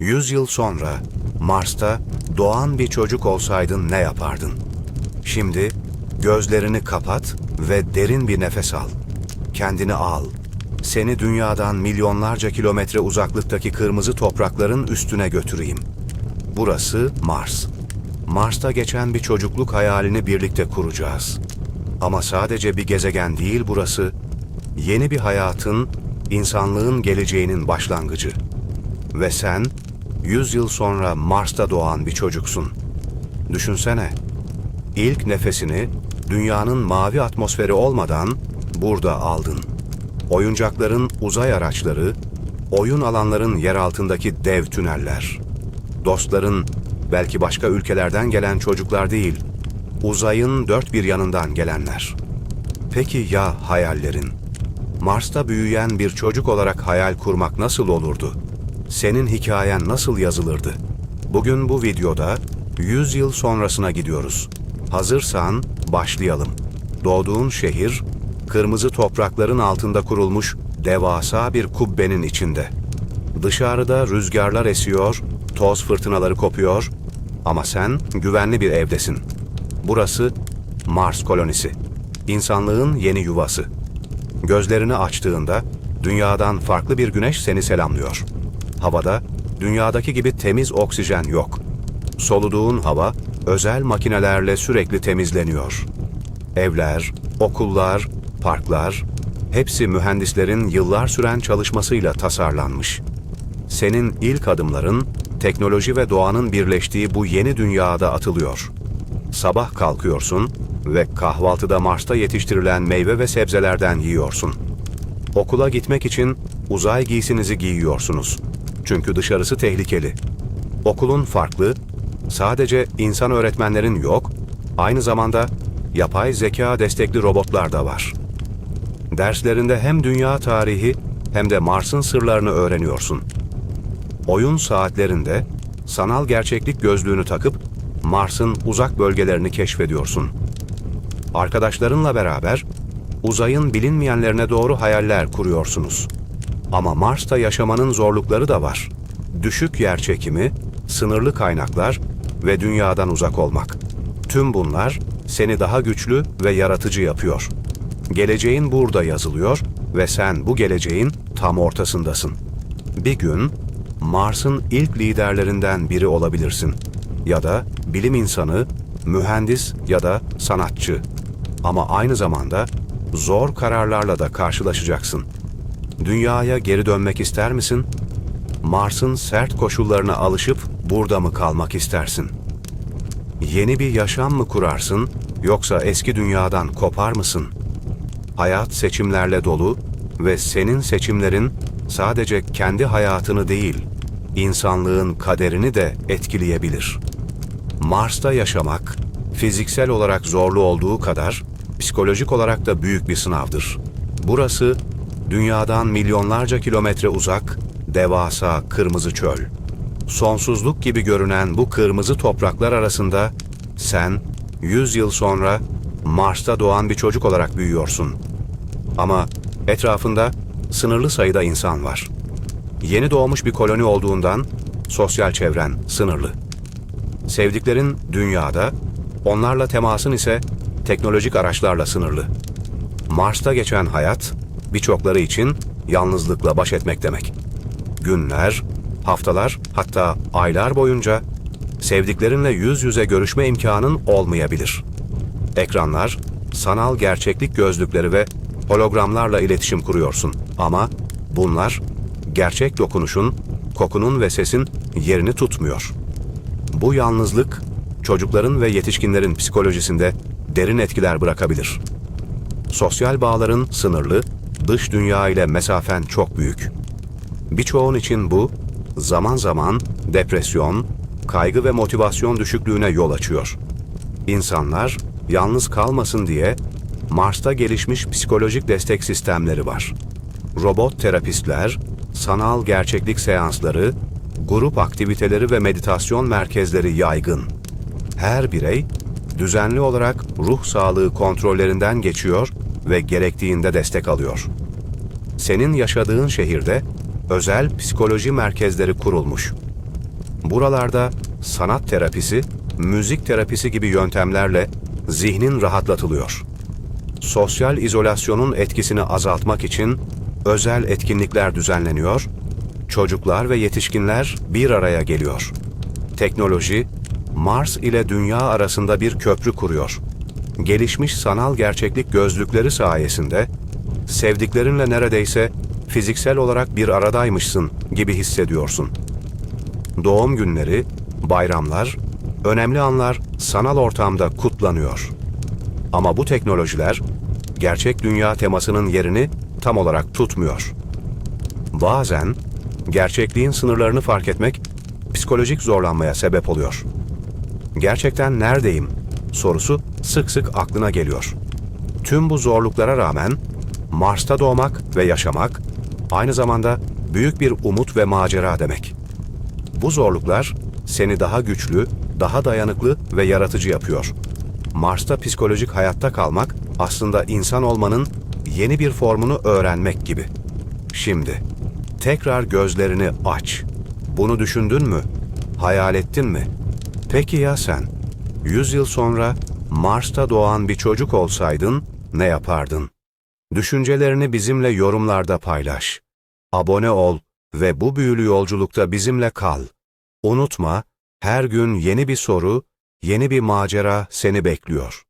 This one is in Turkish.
100 yıl sonra Mars'ta doğan bir çocuk olsaydın ne yapardın? Şimdi gözlerini kapat ve derin bir nefes al. Kendini al. Seni dünyadan milyonlarca kilometre uzaklıktaki kırmızı toprakların üstüne götüreyim. Burası Mars. Mars'ta geçen bir çocukluk hayalini birlikte kuracağız. Ama sadece bir gezegen değil burası. Yeni bir hayatın, insanlığın geleceğinin başlangıcı. Ve sen 100 yıl sonra Mars'ta doğan bir çocuksun. Düşünsene. İlk nefesini dünyanın mavi atmosferi olmadan burada aldın. Oyuncakların uzay araçları, oyun alanların yer altındaki dev tüneller. Dostların belki başka ülkelerden gelen çocuklar değil, uzayın dört bir yanından gelenler. Peki ya hayallerin? Mars'ta büyüyen bir çocuk olarak hayal kurmak nasıl olurdu? Senin hikayen nasıl yazılırdı? Bugün bu videoda 100 yıl sonrasına gidiyoruz. Hazırsan başlayalım. Doğduğun şehir, kırmızı toprakların altında kurulmuş devasa bir kubbenin içinde. Dışarıda rüzgarlar esiyor, toz fırtınaları kopuyor ama sen güvenli bir evdesin. Burası Mars kolonisi. İnsanlığın yeni yuvası. Gözlerini açtığında dünyadan farklı bir güneş seni selamlıyor. Havada dünyadaki gibi temiz oksijen yok. Soluduğun hava özel makinelerle sürekli temizleniyor. Evler, okullar, parklar hepsi mühendislerin yıllar süren çalışmasıyla tasarlanmış. Senin ilk adımların teknoloji ve doğanın birleştiği bu yeni dünyada atılıyor. Sabah kalkıyorsun ve kahvaltıda Mars'ta yetiştirilen meyve ve sebzelerden yiyorsun. Okula gitmek için uzay giysinizi giyiyorsunuz. Çünkü dışarısı tehlikeli. Okulun farklı, sadece insan öğretmenlerin yok, aynı zamanda yapay zeka destekli robotlar da var. Derslerinde hem dünya tarihi hem de Mars'ın sırlarını öğreniyorsun. Oyun saatlerinde sanal gerçeklik gözlüğünü takıp Mars'ın uzak bölgelerini keşfediyorsun. Arkadaşlarınla beraber uzayın bilinmeyenlerine doğru hayaller kuruyorsunuz. Ama Mars'ta yaşamanın zorlukları da var. Düşük yer çekimi, sınırlı kaynaklar ve dünyadan uzak olmak. Tüm bunlar seni daha güçlü ve yaratıcı yapıyor. Geleceğin burada yazılıyor ve sen bu geleceğin tam ortasındasın. Bir gün Mars'ın ilk liderlerinden biri olabilirsin. Ya da bilim insanı, mühendis ya da sanatçı. Ama aynı zamanda zor kararlarla da karşılaşacaksın. Dünyaya geri dönmek ister misin? Mars'ın sert koşullarına alışıp burada mı kalmak istersin? Yeni bir yaşam mı kurarsın yoksa eski dünyadan kopar mısın? Hayat seçimlerle dolu ve senin seçimlerin sadece kendi hayatını değil, insanlığın kaderini de etkileyebilir. Mars'ta yaşamak fiziksel olarak zorlu olduğu kadar psikolojik olarak da büyük bir sınavdır. Burası dünyadan milyonlarca kilometre uzak, devasa kırmızı çöl. Sonsuzluk gibi görünen bu kırmızı topraklar arasında sen 100 yıl sonra Mars'ta doğan bir çocuk olarak büyüyorsun. Ama etrafında sınırlı sayıda insan var. Yeni doğmuş bir koloni olduğundan sosyal çevren sınırlı. Sevdiklerin dünyada, onlarla temasın ise teknolojik araçlarla sınırlı. Mars'ta geçen hayat birçokları için yalnızlıkla baş etmek demek. Günler, haftalar hatta aylar boyunca sevdiklerinle yüz yüze görüşme imkanın olmayabilir. Ekranlar, sanal gerçeklik gözlükleri ve hologramlarla iletişim kuruyorsun ama bunlar gerçek dokunuşun, kokunun ve sesin yerini tutmuyor. Bu yalnızlık çocukların ve yetişkinlerin psikolojisinde derin etkiler bırakabilir. Sosyal bağların sınırlı, dış dünya ile mesafen çok büyük. Birçoğun için bu zaman zaman depresyon, kaygı ve motivasyon düşüklüğüne yol açıyor. İnsanlar yalnız kalmasın diye Mars'ta gelişmiş psikolojik destek sistemleri var. Robot terapistler, sanal gerçeklik seansları, grup aktiviteleri ve meditasyon merkezleri yaygın. Her birey düzenli olarak ruh sağlığı kontrollerinden geçiyor ve gerektiğinde destek alıyor. Senin yaşadığın şehirde özel psikoloji merkezleri kurulmuş. Buralarda sanat terapisi, müzik terapisi gibi yöntemlerle zihnin rahatlatılıyor. Sosyal izolasyonun etkisini azaltmak için özel etkinlikler düzenleniyor, çocuklar ve yetişkinler bir araya geliyor. Teknoloji, Mars ile Dünya arasında bir köprü kuruyor. Gelişmiş sanal gerçeklik gözlükleri sayesinde sevdiklerinle neredeyse fiziksel olarak bir aradaymışsın gibi hissediyorsun. Doğum günleri, bayramlar, önemli anlar sanal ortamda kutlanıyor. Ama bu teknolojiler gerçek dünya temasının yerini tam olarak tutmuyor. Bazen gerçekliğin sınırlarını fark etmek psikolojik zorlanmaya sebep oluyor. Gerçekten neredeyim sorusu sık sık aklına geliyor. Tüm bu zorluklara rağmen Mars'ta doğmak ve yaşamak aynı zamanda büyük bir umut ve macera demek. Bu zorluklar seni daha güçlü, daha dayanıklı ve yaratıcı yapıyor. Mars'ta psikolojik hayatta kalmak aslında insan olmanın yeni bir formunu öğrenmek gibi. Şimdi tekrar gözlerini aç. Bunu düşündün mü? Hayal ettin mi? Peki ya sen? 100 yıl sonra Mars'ta doğan bir çocuk olsaydın ne yapardın? Düşüncelerini bizimle yorumlarda paylaş. Abone ol ve bu büyülü yolculukta bizimle kal. Unutma, her gün yeni bir soru, yeni bir macera seni bekliyor.